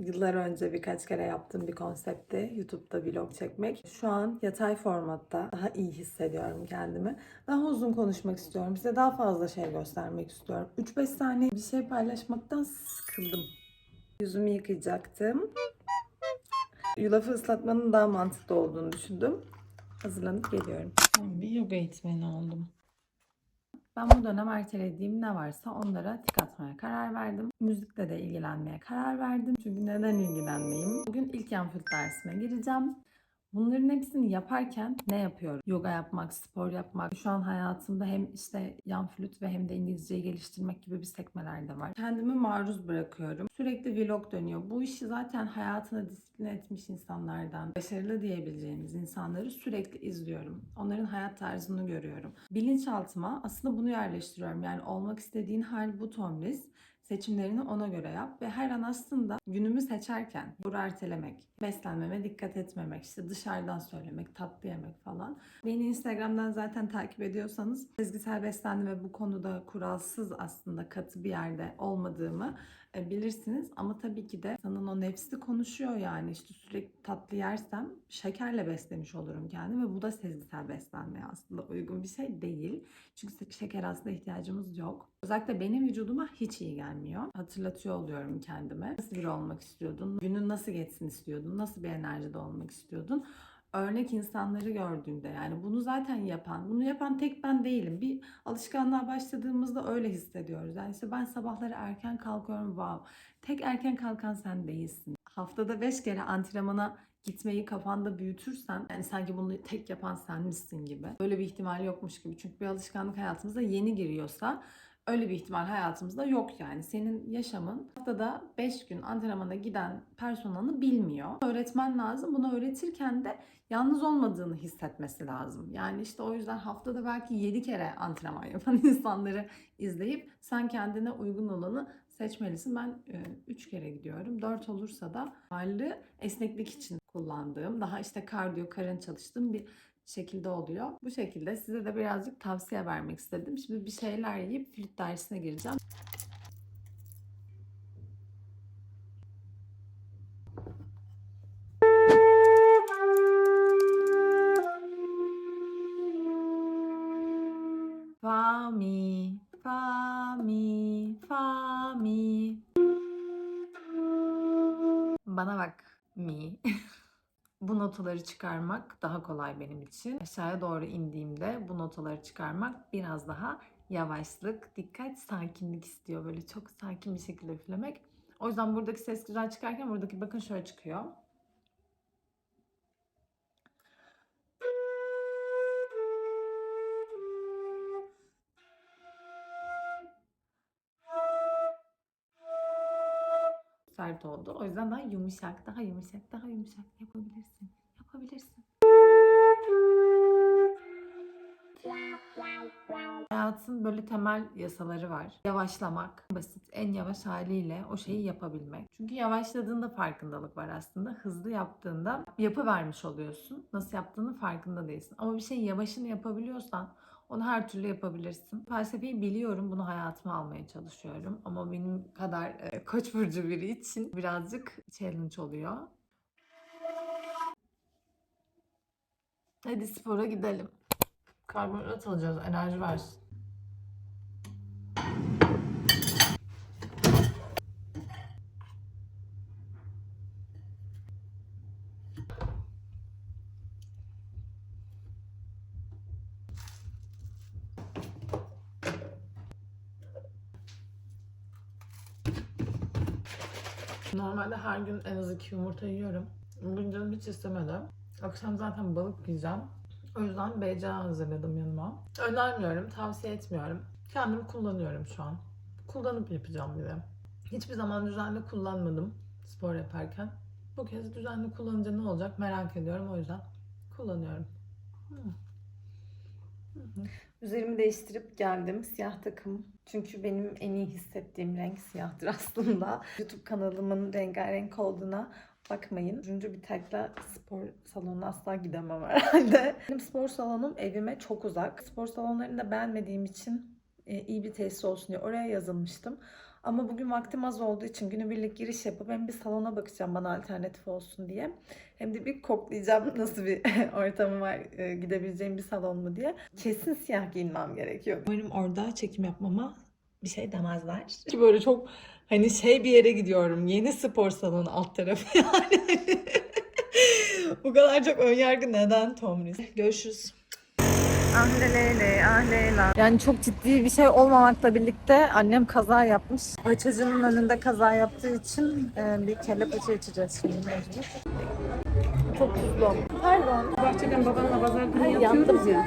Yıllar önce birkaç kere yaptığım bir konseptti YouTube'da vlog çekmek. Şu an yatay formatta daha iyi hissediyorum kendimi. Daha uzun konuşmak istiyorum. Size daha fazla şey göstermek istiyorum. 3-5 saniye bir şey paylaşmaktan sıkıldım. Yüzümü yıkayacaktım. Yulafı ıslatmanın daha mantıklı olduğunu düşündüm. Hazırlanıp geliyorum. Bir yoga eğitmeni oldum. Ben bu dönem ertelediğim ne varsa onlara tik atmaya karar verdim. Müzikle de ilgilenmeye karar verdim. Çünkü neden ilgilenmeyeyim? Bugün ilk yan flüt dersine gireceğim. Bunların hepsini yaparken ne yapıyorum? Yoga yapmak, spor yapmak. Şu an hayatımda hem işte yan flüt ve hem de İngilizceyi geliştirmek gibi bir sekmeler de var. Kendimi maruz bırakıyorum. Sürekli vlog dönüyor. Bu işi zaten hayatına disipline etmiş insanlardan, başarılı diyebileceğimiz insanları sürekli izliyorum. Onların hayat tarzını görüyorum. Bilinçaltıma aslında bunu yerleştiriyorum. Yani olmak istediğin hal bu Tomris. Seçimlerini ona göre yap ve her an aslında günümü seçerken bunu ertelemek, beslenmeme dikkat etmemek, işte dışarıdan söylemek, tatlı yemek falan. Beni Instagram'dan zaten takip ediyorsanız sezgisel beslenme bu konuda kuralsız aslında katı bir yerde olmadığımı e, bilirsiniz. Ama tabii ki de insanın o nefsi konuşuyor yani işte sürekli tatlı yersem şekerle beslemiş olurum kendimi ve bu da sezgisel beslenmeye aslında uygun bir şey değil. Çünkü şeker aslında ihtiyacımız yok. Özellikle benim vücuduma hiç iyi gelmiyor. Hatırlatıyor oluyorum kendime. Nasıl biri olmak istiyordun? Günün nasıl geçsin istiyordun? Nasıl bir enerjide olmak istiyordun? Örnek insanları gördüğümde yani bunu zaten yapan, bunu yapan tek ben değilim. Bir alışkanlığa başladığımızda öyle hissediyoruz. Yani işte ben sabahları erken kalkıyorum wow. Tek erken kalkan sen değilsin. Haftada 5 kere antrenmana gitmeyi kafanda büyütürsen yani sanki bunu tek yapan sen misin gibi. Öyle bir ihtimal yokmuş gibi. Çünkü bir alışkanlık hayatımıza yeni giriyorsa öyle bir ihtimal hayatımızda yok yani. Senin yaşamın haftada 5 gün antrenmana giden personanı bilmiyor. Öğretmen lazım. Bunu öğretirken de yalnız olmadığını hissetmesi lazım. Yani işte o yüzden haftada belki 7 kere antrenman yapan insanları izleyip sen kendine uygun olanı seçmelisin. Ben 3 kere gidiyorum. 4 olursa da varlığı esneklik için kullandığım, daha işte kardiyo, karın çalıştığım bir şekilde oluyor. Bu şekilde size de birazcık tavsiye vermek istedim. Şimdi bir şeyler yiyip flüt dersine gireceğim. Fa mi, fa mi, fa mi. Bana bak mi. bu notaları çıkarmak daha kolay benim için. Aşağıya doğru indiğimde bu notaları çıkarmak biraz daha yavaşlık, dikkat, sakinlik istiyor. Böyle çok sakin bir şekilde üflemek. O yüzden buradaki ses güzel çıkarken buradaki bakın şöyle çıkıyor. Sert oldu. O yüzden daha yumuşak, daha yumuşak, daha yumuşak yapabilirsin. Yapabilirsin. Hayatın böyle temel yasaları var. Yavaşlamak, basit, en yavaş haliyle o şeyi yapabilmek. Çünkü yavaşladığında farkındalık var aslında. Hızlı yaptığında yapı vermiş oluyorsun. Nasıl yaptığını farkında değilsin. Ama bir şeyin yavaşını yapabiliyorsan onu her türlü yapabilirsin. Felsefeyi biliyorum. Bunu hayatıma almaya çalışıyorum. Ama benim kadar e, koç burcu biri için birazcık challenge oluyor. Hadi spora gidelim. Karbonhidrat alacağız. Enerji versin. Normalde her gün en az iki yumurta yiyorum. Bugün canım hiç istemedi. Akşam zaten balık yiyeceğim. O yüzden BCA hazırladım yanıma. Önermiyorum, tavsiye etmiyorum. Kendim kullanıyorum şu an. Kullanıp yapacağım bir de. Hiçbir zaman düzenli kullanmadım spor yaparken. Bu kez düzenli kullanınca ne olacak merak ediyorum. O yüzden kullanıyorum. Hmm. Üzerimi değiştirip geldim. Siyah takım. Çünkü benim en iyi hissettiğim renk siyahtır aslında. YouTube kanalımın rengarenk olduğuna bakmayın. Üçüncü bir tagla spor salonuna asla gidemem herhalde. Benim spor salonum evime çok uzak. Spor salonlarını da beğenmediğim için iyi bir tesis olsun diye oraya yazılmıştım. Ama bugün vaktim az olduğu için günübirlik giriş yapıp hem bir salona bakacağım bana alternatif olsun diye. Hem de bir koklayacağım nasıl bir ortamı var e, gidebileceğim bir salon mu diye. Kesin siyah giyinmem gerekiyor. Umarım orada çekim yapmama bir şey demezler. Ki böyle çok hani şey bir yere gidiyorum. Yeni spor salonu alt tarafı yani. Bu kadar çok önyargı neden Tomris? Görüşürüz. Ah lele, ah leyla. Yani çok ciddi bir şey olmamakla birlikte annem kaza yapmış. Paçacının önünde kaza yaptığı için e, bir kelle paça içeceğiz şimdi mecbur. Çok tuzlu. Pardon. Bahçeden babanla pazar günü Ay, yapıyoruz ya.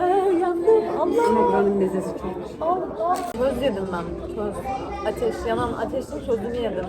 Ay, yandım. Allah. Buranın mezesi çok. Allah. Köz yedim ben. Köz. Ateş. Yanan ateşin közünü yedim.